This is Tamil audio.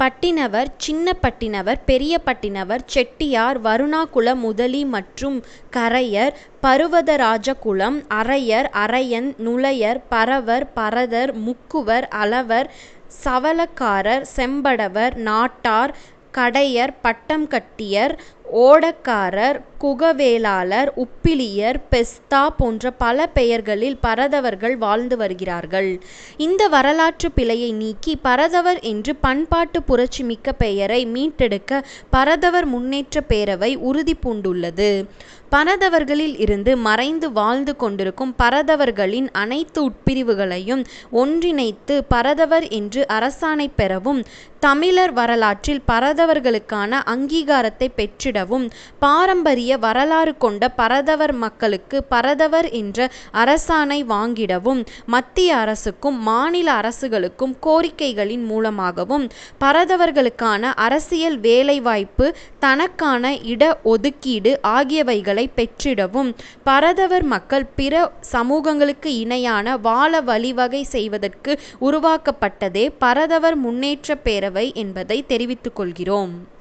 பட்டினவர் சின்ன பட்டினவர் பெரிய பட்டினவர் செட்டியார் வருணாகுல முதலி மற்றும் கரையர் பருவதராஜகுலம் அரையர் அரையன் நுளையர் பரவர் பரதர் முக்குவர் அளவர் சவளக்காரர் செம்படவர் நாட்டார் கடையர் பட்டம் கட்டியர் ஓடக்காரர் குகவேலாளர் உப்பிலியர் பெஸ்தா போன்ற பல பெயர்களில் பரதவர்கள் வாழ்ந்து வருகிறார்கள். இந்த வரலாற்றுப் பிழையை நீக்கி பரதவர் என்ற பண்பாட்டுப் புரட்சிமிக்க பெயரை மீட்டெடுக்க பரதவர் முன்னேற்றப் பேரவை உறுதி பூண்டுள்ளது. பரதவர்களில் இருந்து மறைந்து வாழ்ந்து கொண்டிருக்கும் பரதவர்களின் அனைத்து உட்பிரிவுகளையும் ஒன்றிணைத்து பரதவர் என்று அரசாணை பெறவும் தமிழர் வரலாற்றில் பரதவர்களுக்கான அங்கீகாரத்தைப் பெற்றிடவும் பாரம்பரிய வரலாறு கொண்ட பரதவர் மக்களுக்கு பரதவர் என்ற அரசாணை வாங்கிடவும் மத்திய அரசுக்கும் மாநில அரசுகளுக்கும் கோரிக்கைகளின் மூலமாகவும் பரதவர்களுக்கான அரசியல் வேலைவாய்ப்பு தனக்கான இட ஒதுக்கீடு ஆகியவைகளை பெற்றிடவும் பரதவர் மக்கள் பிற சமூகங்களுக்கு இணையான வாழ வழிவகை செய்வதற்கு உருவாக்கப்பட்டதே பரதவர் முன்னேற்ற பேரவை என்பதை தெரிவித்துக் கொள்கிறோம்.